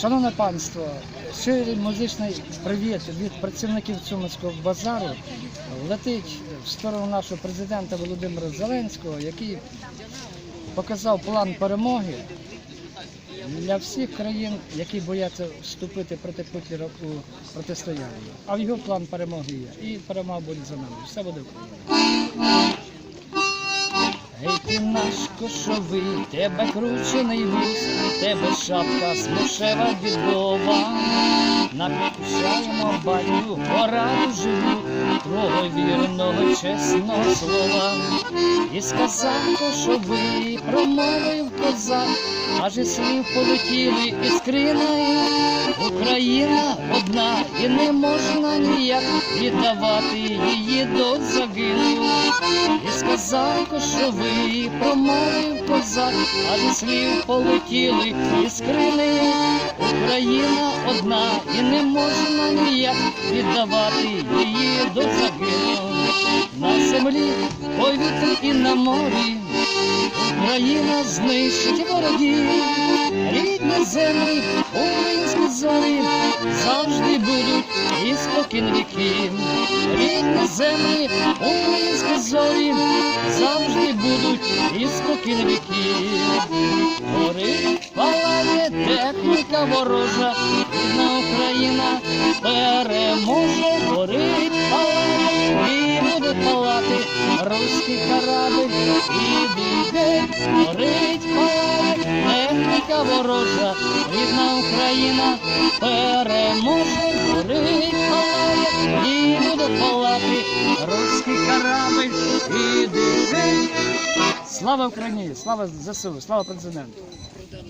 Шановне панство, щирий музичний привіт від працівників Цуманського базару летить в сторону нашого президента Володимира Зеленського, який показав план перемоги для всіх країн, які бояться вступити проти Путлера у протистояння. А його план перемоги є. І перемога буде за нами. Все буде Україна. Гей ти наш кошовий, тебе кручений віз, тебе шапка смушева відова. Напишаємо батю пораду живу, твого вірного чесного слова. І сказав кошовий, промовив козак, аж і слів полетіли із криною. Україна одна і не можна ніяк віддавати її до загину. І сказав кошовий, промовив козак, аж слів полетіли із крини. Україна одна і не можна ніяк віддавати її до загину. На землі, повітрі і на морі. Україна знищить ворогів, рідні землі, українські зорі завжди будуть спокін віків. Рідні землі, українські зорі завжди будуть і спокін віків. Горить, палає техніка ворожа, рідна Україна переможе, горить, палає, і буде палати руський корабль, і біге, горить, палає, техніка ворожа, рідна Україна переможе, палати руський корабль, і біге. Слава Україні! Слава ЗСУ! Слава президенту!